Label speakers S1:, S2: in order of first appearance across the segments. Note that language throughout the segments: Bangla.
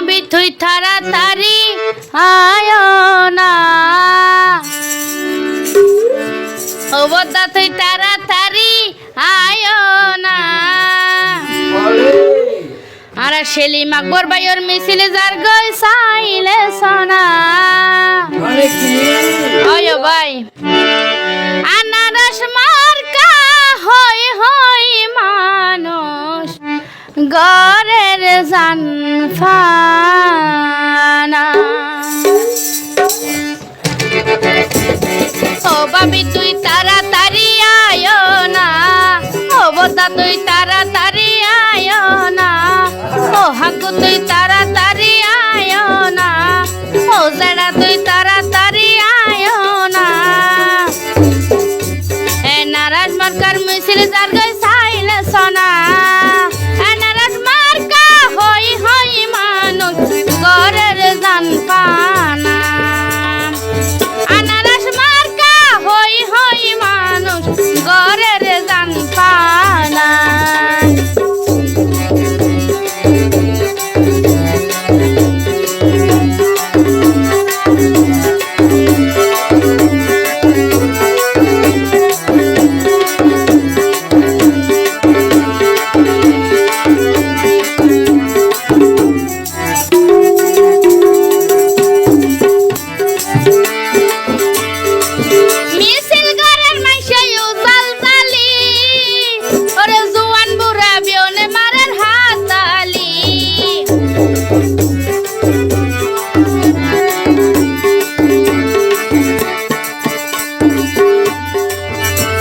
S1: বিথুই তুই তাড়াতাড়ি আয় না অবদা তুই তাড়াতাড়ি আয় না আর শেলি আকবর ভাইয়ের মিছিলে যার গই সাইলে সোনা। ভাই। বাবি তুই তাড়াতাড়ি আয় না। ও বোতা, তুই তাড়াতাড়ি আয় না। ও হাকু, তুই তাড়াতাড়ি আয় না। ও জেড়া, তুই তারা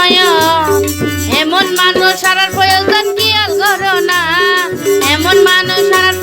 S1: নয়ন। এমন মানুষ সারার প্রয়োজন কি আর না। এমন মানুষ সারার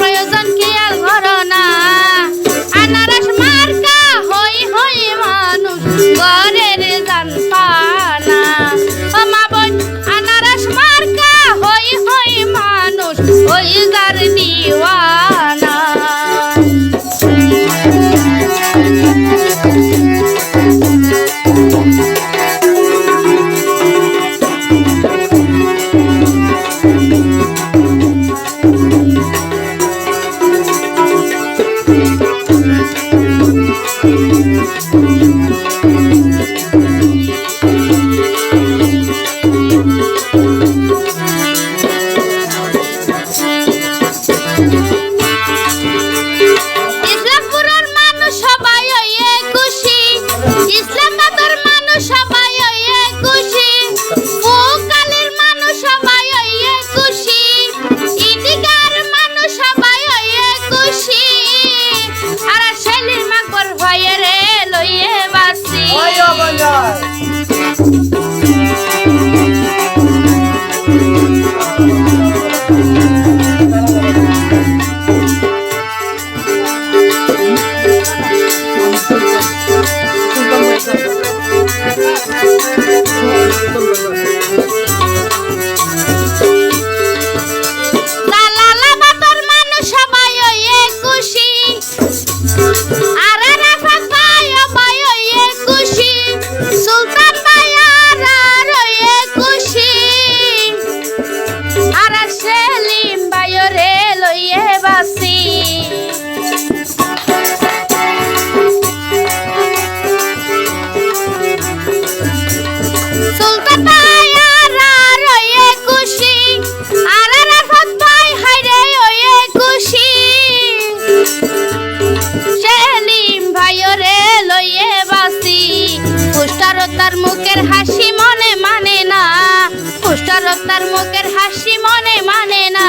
S1: আপনার মুখের হাসি মনে মানে না।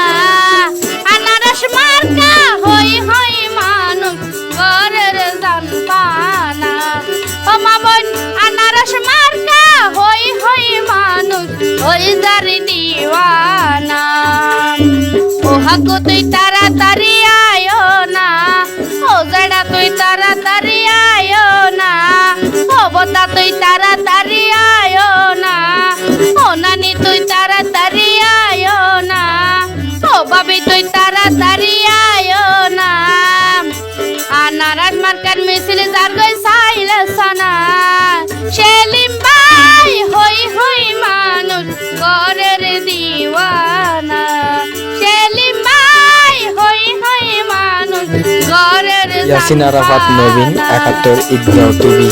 S1: আনারস মার্কা হই হই মানুম গরের দান পানা ও মামন, আনারস মার্কা হই হই মানুম ওই দারি দিওয়ানা। ও হাগো তুই তাড়াতাড়ি আয়ো না, ও জড়া তুই তাড়াতাড়ি আয়ো না। ও বোতা তুই তাড়াতাড়ি মার্কার মিছিল যার গই সাইলে সানা। সেলিম ভাই হই হই মানুষ ঘরের দিওয়ানা। সেলিম ভাই হই হই মানুষ ঘরের
S2: ইয়াসিন আরাফাত নবীন। একাত্তর ঈদগাঁও টিভি